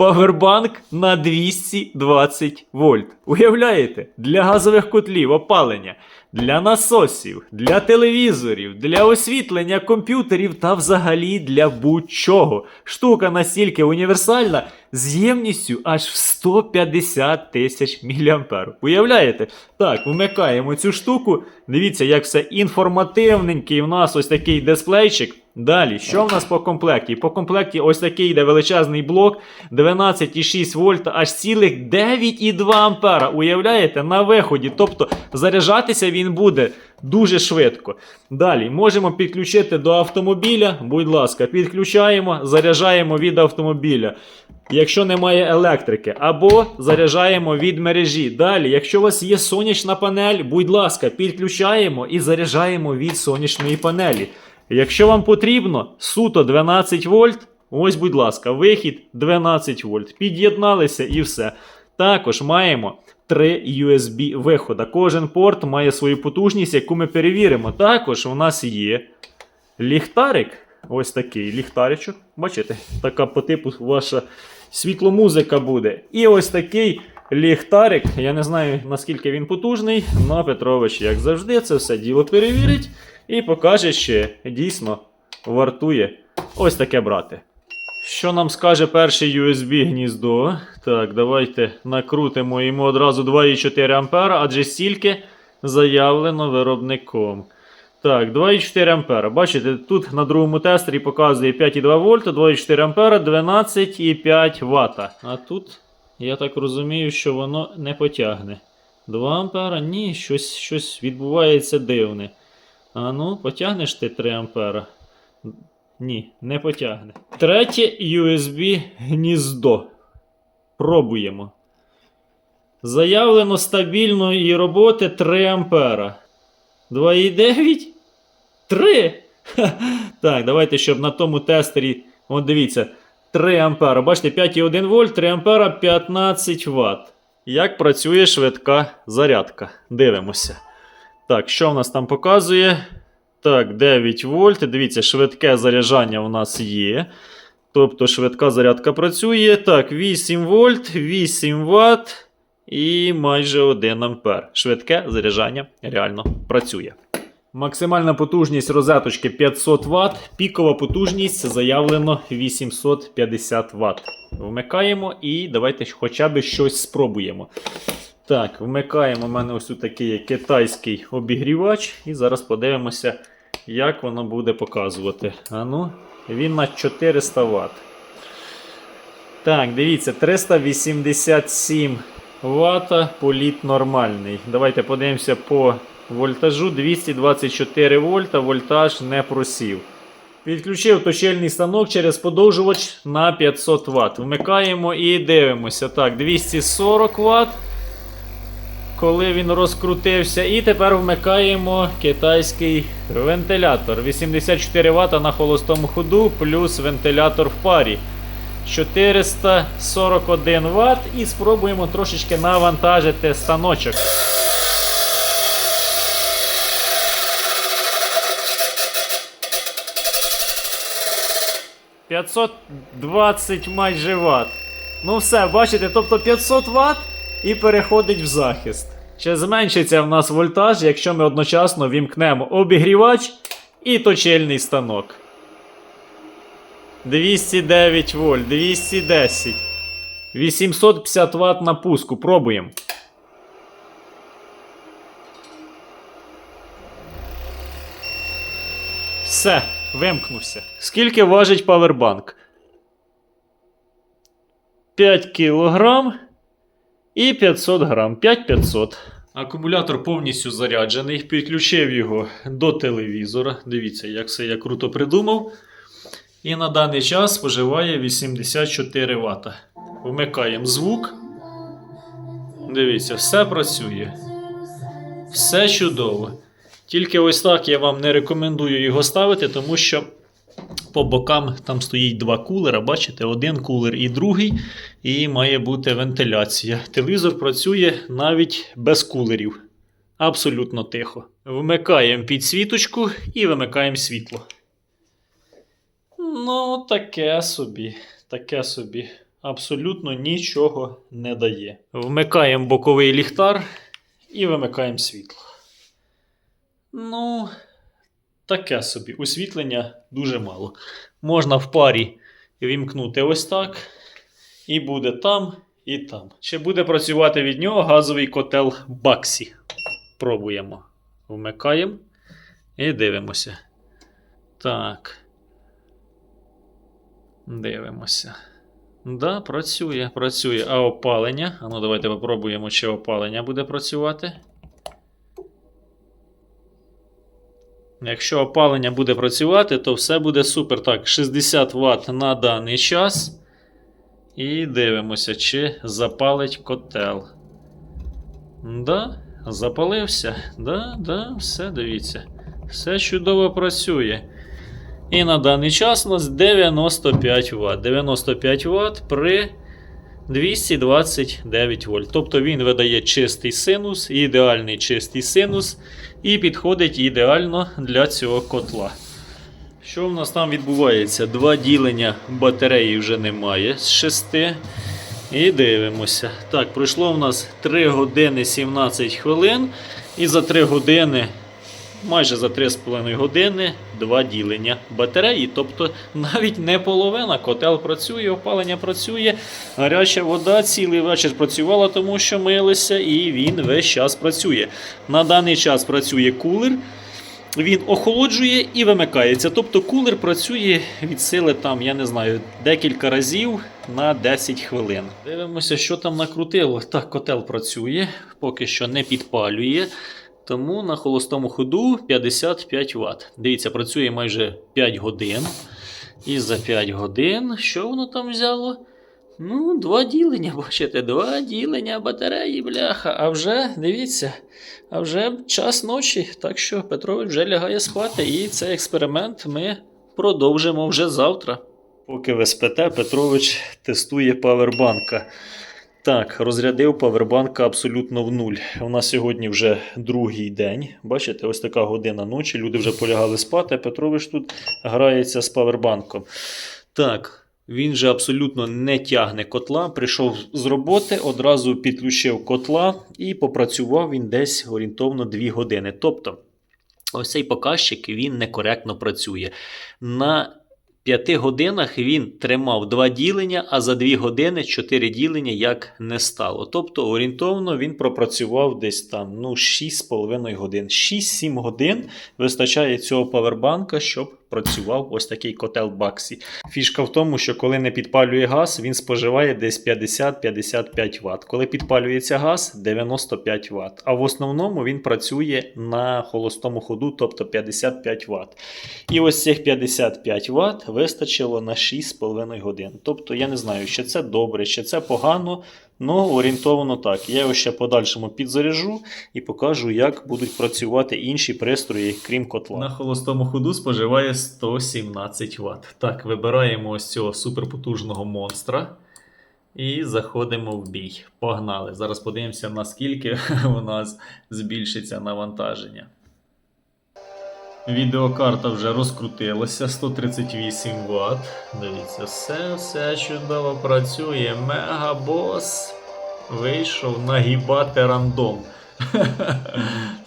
Павербанк на 220 вольт. Уявляєте? Для газових котлів опалення, для насосів, для телевізорів, для освітлення комп'ютерів та взагалі для будь-чого. Штука настільки універсальна з ємністю аж в 150 тисяч мА. Уявляєте? Так, вмикаємо цю штуку. Дивіться, як все інформативненький. У нас ось такий дисплейчик. Далі, що в нас по комплекті? По комплекті ось такий йде величезний блок 12,6 вольта, аж цілих 9,2 ампера. Уявляєте, на виході. Тобто заряджатися він буде дуже швидко. Далі можемо підключити до автомобіля. Будь ласка, підключаємо, заряджаємо від автомобіля. Якщо немає електрики, або заряджаємо від мережі. Далі, якщо у вас є сонячна панель, будь ласка, підключаємо і заряджаємо від сонячної панелі. Якщо вам потрібно суто 12 вольт, ось, будь ласка, вихід 12 вольт. Під'єдналися і все. Також маємо три USB виходи. Кожен порт має свою потужність, яку ми перевіримо. Також у нас є ліхтарик. Ось такий ліхтаричок. Бачите, така по типу ваша світломузика буде. І ось такий ліхтарик. Я не знаю наскільки він потужний, але Петрович, як завжди, це все діло перевірить і покаже, що дійсно вартує ось таке брати. Що нам скаже перше USB гніздо? Так, давайте накрутимо йому одразу 2,4 А, адже стільки заявлено виробником. Так, 2,4 ампера. Бачите, тут на другому тестері показує 5,2 вольта, 2,4 ампера, 12,5 Вт. А тут, я так розумію, що воно не потягне. 2 ампера? Ні, щось, щось відбувається дивне. А ну, потягнеш ти 3 ампера? Ні, не потягне. Третє USB гніздо. Пробуємо. Заявлено стабільної роботи 3 ампера. 2,9? 3? Ха. Так, давайте, щоб на тому тестері. От дивіться, 3 ампера. Бачите, 5,1 вольт, 3 ампера, 15 Вт. Як працює швидка зарядка? Дивимося. Так, що в нас там показує? Так, 9 вольт. Дивіться, швидке заряджання у нас є. Тобто швидка зарядка працює. Так, 8 вольт, 8 Вт і майже 1 ампер. Швидке заряджання реально працює. Максимальна потужність розеточки 500 Вт, пікова потужність заявлено 850 Вт. Вмикаємо і давайте хоча б щось спробуємо. Так, вмикаємо. У мене ось такий китайський обігрівач. І зараз подивимося, як воно буде показувати. А ну, він на 400 Вт. Так, дивіться, 387 Вт, політ нормальний. Давайте подивимося по вольтажу. 224 вольта, вольтаж не просів. Підключив точильний станок через подовжувач на 500 Вт. Вмикаємо і дивимося. Так, 240 Вт. Коли він розкрутився, і тепер вмикаємо китайський вентилятор. 84 Вт на холостому ходу, плюс вентилятор в парі. 441 Вт і спробуємо трошечки навантажити станочок. – 520 майже Вт. Ну все, бачите, тобто 500 Вт і переходить в захист. Чи зменшиться в нас вольтаж, якщо ми одночасно вімкнемо обігрівач і точильний станок. 209 вольт, 210. 850 Вт на пуску. Пробуємо. Все, вимкнувся. Скільки важить павербанк? 5 кілограм і 500 грам. 5500. Акумулятор повністю заряджений. Підключив його до телевізора. Дивіться, як все я круто придумав. І на даний час споживає 84 Вт. Вмикаємо звук. Дивіться, все працює. Все чудово. Тільки ось так я вам не рекомендую його ставити, тому що по бокам там стоїть два кулера. Бачите, один кулер і другий, і має бути вентиляція. Телевізор працює навіть без кулерів. Абсолютно тихо. Вмикаємо підсвіточку і вимикаємо світло. Ну, таке собі. Таке собі. абсолютно нічого не дає. Вмикаємо боковий ліхтар і вимикаємо світло. Ну, таке собі. Освітлення дуже мало. Можна в парі вімкнути ось так, і буде там, і там. Чи буде працювати від нього газовий котел Баксі? Пробуємо. Вмикаємо і дивимося. Так. Дивимося. Да, працює, працює. А опалення? А ну давайте попробуємо, чи опалення буде працювати. Якщо опалення буде працювати, то все буде супер. Так, 60 Вт на даний час. І дивимося, чи запалить котел. Да, запалився. Да, да, все, дивіться. Все чудово працює. І на даний час у нас 95 Вт. 95 Вт при 229 вольт. Тобто він видає чистий синус, ідеальний чистий синус, і підходить ідеально для цього котла. Що в нас там відбувається? Два ділення батареї вже немає з 6. І дивимося. Так, пройшло в нас 3 години 17 хвилин. І за 3 години, майже за 3,5 години, два ділення батареї. Тобто навіть не половина. Котел працює, опалення працює, гаряча вода цілий вечір працювала, тому що милися, і він весь час працює. На даний час працює кулер. Він охолоджує і вимикається. Тобто кулер працює від сили там, я не знаю, декілька разів на 10 хвилин. Дивимося, що там накрутило. Так, котел працює, поки що не підпалює. Тому на холостому ходу 55 Вт. Дивіться, працює майже 5 годин. І за 5 годин, що воно там взяло? Ну, два ділення, бачите, два ділення батареї, бляха. А вже, дивіться, а вже час ночі. Так що Петрович вже лягає спати, і цей експеримент ми продовжимо вже завтра. Поки ви спите, Петрович тестує павербанка. Так, розрядив павербанка абсолютно в нуль. У нас сьогодні вже другий день. Бачите, ось така година ночі. Люди вже полягали спати, а Петрович тут грається з павербанком. Так, він же абсолютно не тягне котла. Прийшов з роботи, одразу підключив котла і попрацював він десь орієнтовно 2 години. Тобто, ось цей показчик він некоректно працює. На 5 годинах він тримав два ділення, а за дві години чотири ділення як не стало. Тобто орієнтовно він пропрацював десь там ну, 6,5 годин. 6-7 годин вистачає цього павербанка, щоб працював ось такий котел Баксі. Фішка в тому, що коли не підпалює газ, він споживає десь 50-55 Вт. Коли підпалюється газ 95 Вт. А в основному він працює на холостому ходу, тобто 55 Вт. І ось цих 55 Вт вистачило на 6,5 годин. Тобто я не знаю, чи це добре, чи це погано. Ну, орієнтовано так. Я його ще подальшому підзаряжу і покажу, як будуть працювати інші пристрої, крім котла. На холостому ходу споживає 117 Вт. Так, вибираємо ось цього суперпотужного монстра. І заходимо в бій. Погнали. Зараз подивимося, наскільки у нас збільшиться навантаження. Відеокарта вже розкрутилася 138 Вт. Дивіться, все, все чудово працює. Мегабос вийшов нагибати рандом.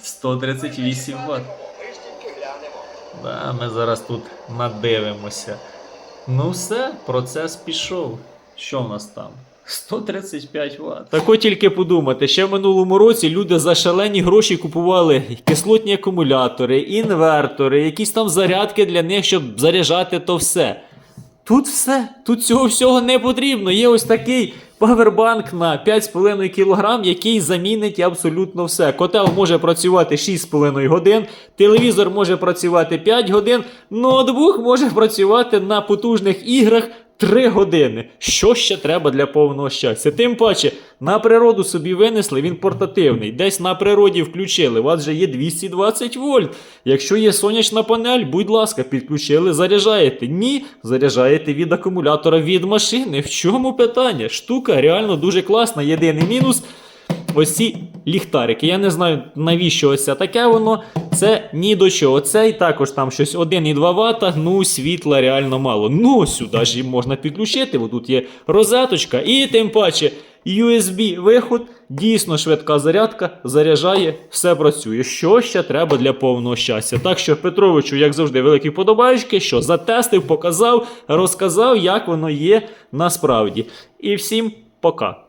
138 Вт. Да, ми зараз тут надивимося. Ну все, процес пішов. Що в нас там? 135 Вт. Так от тільки подумати, ще в минулому році люди за шалені гроші купували кислотні акумулятори, інвертори, якісь там зарядки для них, щоб заряджати то все. Тут все, тут цього всього не потрібно. Є ось такий павербанк на 5,5 кг, який замінить абсолютно все. Котел може працювати 6,5 годин, телевізор може працювати 5 годин, ноутбук може працювати на потужних іграх 3 години. Що ще треба для повного щастя? Тим паче, на природу собі винесли, він портативний. Десь на природі включили. У вас вже є 220 вольт. Якщо є сонячна панель, будь ласка, підключили, заряджаєте. Ні, заряджаєте від акумулятора від машини. В чому питання? Штука реально дуже класна. Єдиний мінус. Ось ці ліхтарики. Я не знаю, навіщо ось таке воно. Це ні до чого. Цей також там щось 1,2 Вт, ну світла реально мало. Ну, сюди ж їм можна підключити, бо тут є розеточка, і тим паче USB-виход, дійсно швидка зарядка, заряджає, все працює. Що ще треба для повного щастя? Так що Петровичу, як завжди, великі подобаючки, що затестив, показав, розказав, як воно є насправді. І всім пока.